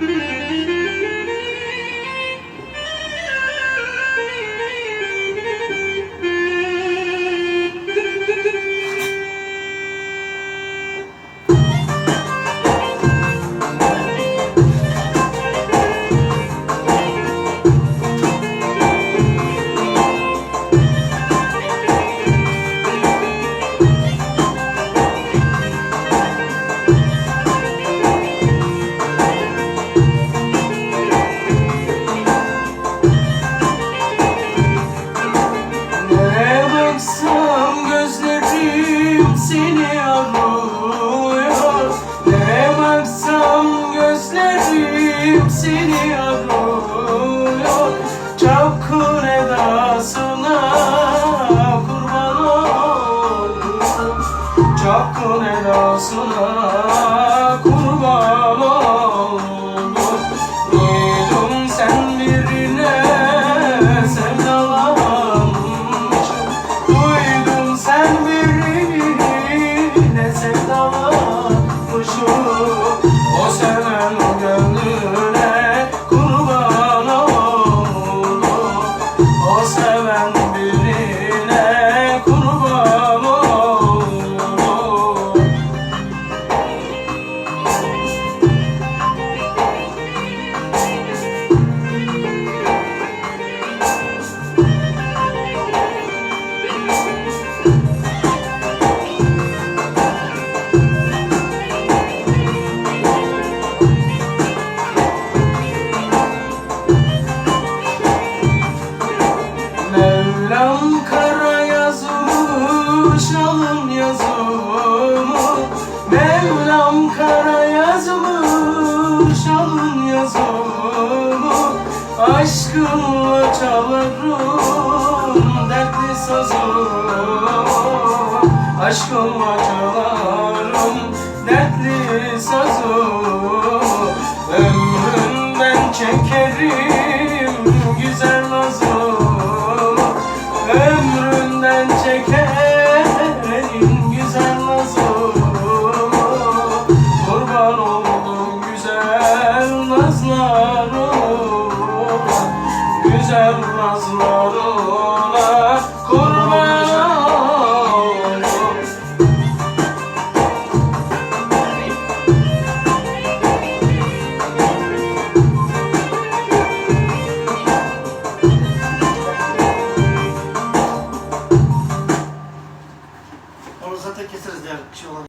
Mm-hmm. hakkın elasına kurban oldum Duydum sen birine sevdalanmış Duydum sen birine sevdalanmışım yazmış alın yazımı Aşkımla çalarım dertli sazımı Aşkımla çalarım dertli sazımı Ömrümden çekerim güzel nazımı Ömrümden çekerim Güzel nazlarına Kurban oldum Onu zaten keseriz diğer kişi olan.